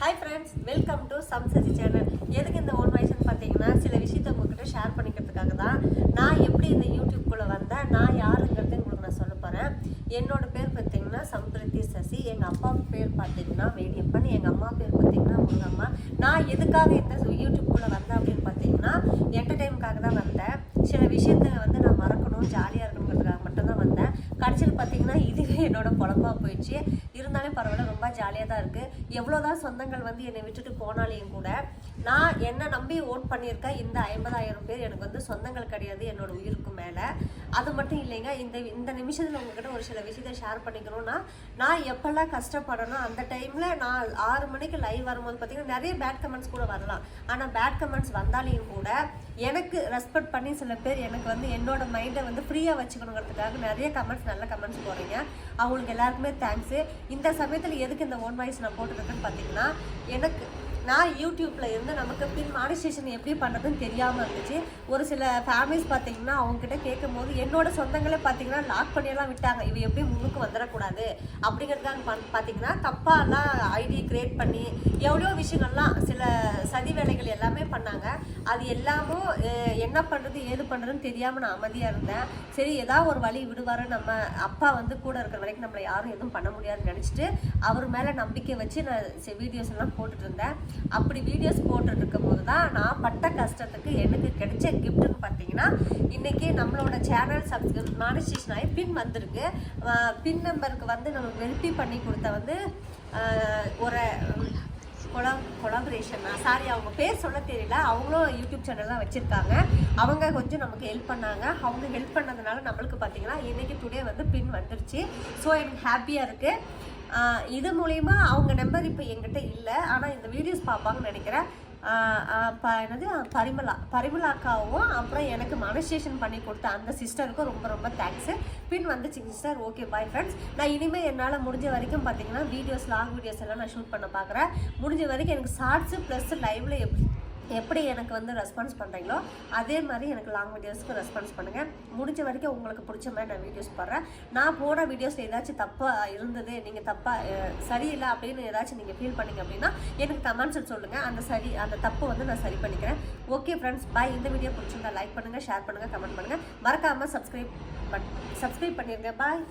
Hi friends welcome to Samsathi channel எதுக்கு இந்த one வாய்ஸ்னு பார்த்தீங்கன்னா சில விஷயத்த உங்ககிட்ட ஷேர் பண்ணிக்கிறதுக்காக தான். நான் எப்படி இந்த யூடியூப்குள்ளே வந்தேன் நான் யாருங்கிறது உங்களுக்கு நான் சொல்ல போகிறேன் என்னோட பேர் பார்த்தீங்கன்னா சம்பிரதி சசி. எங்கள் அப்பா பேர் பார்த்தீங்கன்னா வேடியப்பன் எங்கள் அம்மா பேர் பார்த்தீங்கன்னா முருகம்மா. நான் எதுக்காக இந்த யூடியூப்குள்ளே வந்தேன் அப்படின்னு பார்த்தீங்கன்னா என்டர்டைமுக்காக தான் வந்தேன். சில விஷயத்த வந்து நான் மறக்கணும் ஜாலியாக இருக்கணுங்கிறதுக்காக மட்டும்தான் வந்தேன். கடைசியில் பார்த்தீங்கன்னா என்னோட குழம்பா போயிடுச்சு. இருந்தாலும் பரவாயில்ல ரொம்ப ஜாலியாக தான் இருக்குது எவ்வளோதான் சொந்தங்கள் வந்து என்னை விட்டுட்டு போனாலையும் கூட நான் என்ன நம்பி ஓட் பண்ணியிருக்கேன் இந்த ஐம்பதாயிரம் பேர் எனக்கு வந்து சொந்தங்கள் கிடையாது என்னோட உயிருக்கு மேலே. அது மட்டும் இல்லைங்க இந்த இந்த நிமிஷத்தில் உங்ககிட்ட ஒரு சில விஷயத்தை ஷேர் பண்ணிக்கணும்னா நான் எப்பெல்லாம் கஷ்டப்படணும் அந்த டைமில் நான் ஆறு மணிக்கு லைவ் வரும்போது பார்த்தீங்கன்னா நிறைய பேட் கமெண்ட்ஸ் கூட வரலாம். ஆனால் பேட் கமெண்ட்ஸ் வந்தாலையும் கூட எனக்கு ரெஸ்பெக்ட் பண்ணி சில பேர் எனக்கு வந்து என்னோட மைண்டை வந்து ஃப்ரீயாக வச்சுக்கணுங்கிறதுக்காக நிறைய கமெண்ட்ஸ் நல்ல கமெண்ட்ஸ் போடுறீங்க. அவங்களுக்கு எல்லாருக்குமே தேங்க்ஸு இந்த சமயத்தில் எதுக்கு இந்த ஓன் வாய்ஸ் நான் போட்டுருக்கேன்னு பார்த்தீங்கன்னா எனக்கு நான் யூடியூப்பில் இருந்து நமக்கு பின் மானிஸ்டேஷன் எப்படி பண்ணுறதுன்னு தெரியாமல் இருந்துச்சு. ஒரு சில ஃபேமிலிஸ் பார்த்தீங்கன்னா அவங்ககிட்ட கேட்கும் போது என்னோட சொந்தங்களே பார்த்தீங்கன்னா லாக் பண்ணியெல்லாம் விட்டாங்க. இவ எப்படி முன்னுக்கு வந்துடக்கூடாது. அப்படிங்கிறதுக்காக பண் பார்த்தீங்கன்னா தப்பாலாம் ஐடி கிரியேட் பண்ணி எவ்வளோ விஷயங்கள்லாம் சில சதி வேலைகள் எல்லாமே பண்ணாங்க. அது எல்லாமும் என்ன பண்ணுறது ஏது பண்ணுறதுன்னு தெரியாமல் நான் அமைதியாக இருந்தேன். சரி ஏதாவது ஒரு வழி விடுவாரு. நம்ம அப்பா வந்து கூட இருக்கிற வரைக்கும் நம்மளை யாரும் எதுவும் பண்ண முடியாதுன்னு நினச்சிட்டு அவர் மேலே நம்பிக்கை வச்சு நான் வீடியோஸ் எல்லாம் போட்டுட்டு இருந்தேன். அப்படி வீடியோஸ் போட்டுட்டு இருக்கும் போது தான் நான் பட்ட கஷ்டத்துக்கு எனக்கு கிடைச்ச கிஃப்ட்டுன்னு பார்த்தீங்கன்னா இன்னைக்கு நம்மளோட சேனல் சப்ஸ்கிரிப் மானிஸ்டேஷன் ஆகி பின் வந்திருக்கு பின் நம்பருக்கு வந்து நம்ம வெரிஃபை பண்ணி கொடுத்த வந்து ஒரு கொலா கொலாபரேஷன் சாரி அவங்க பேர் சொல்ல தெரியல. அவங்களும் யூடியூப் சேனல்லாம் வச்சுருக்காங்க. அவங்க கொஞ்சம் நமக்கு ஹெல்ப் பண்ணாங்க. அவங்க ஹெல்ப் பண்ணதுனால நம்மளுக்கு பார்த்தீங்கன்னா இன்றைக்கி டுடே வந்து பின் வந்துருச்சு. ஸோ எனக்கு ஹாப்பியாக இருக்குது இது மூலயமா அவங்க நம்பர் இப்போ என்கிட்ட இல்லை. ஆனால் இந்த வீடியோஸ் பார்ப்பாங்கன்னு நினைக்கிறேன். என்னது? பரிமலா பரிமலா அக்காவும் அப்புறம் எனக்கு மனஸ்டேஷன் பண்ணி கொடுத்த அந்த சிஸ்டருக்கும் ரொம்ப ரொம்ப தேங்க்ஸு பின் வந்துச்சு சிஸ்டர் ஓகே பாய் ஃப்ரெண்ட்ஸ் நான் இனிமேல் என்னால் முடிஞ்ச வரைக்கும் பார்த்தீங்கன்னா வீடியோஸ் லாங் வீடியோஸ் எல்லாம் நான் ஷூட் பண்ண பார்க்குறேன் முடிஞ்ச வரைக்கும் எனக்கு ஷார்ட்ஸு ப்ளஸ் லைவில் எப்படி எப்படி எனக்கு வந்து ரெஸ்பான்ஸ் பண்ணுறீங்களோ அதே மாதிரி எனக்கு லாங் வீடியோஸ்க்கு ரெஸ்பான்ஸ் பண்ணுங்கள் முடிஞ்ச வரைக்கும் உங்களுக்கு பிடிச்ச மாதிரி நான் வீடியோஸ் போடுறேன். நான் போட வீடியோஸில் ஏதாச்சும் தப்பாக இருந்தது நீங்கள் தப்பாக சரியில்லை அப்படின்னு ஏதாச்சும் நீங்கள் ஃபீல் பண்ணீங்க அப்படின்னா எனக்கு கமெண்ட்ஸில் சொல்லுங்கள் அந்த சரி அந்த தப்பு வந்து நான் சரி பண்ணிக்கிறேன். ஓகே ஃப்ரெண்ட்ஸ் பாய் இந்த வீடியோ பிடிச்சிருந்தா லைக் பண்ணுங்கள் ஷேர் பண்ணுங்கள் கமெண்ட் பண்ணுங்கள் மறக்காமல் சப்ஸ்கிரைப் பண் சப்ஸ்கிரைப் பண்ணிடுங்க பாய்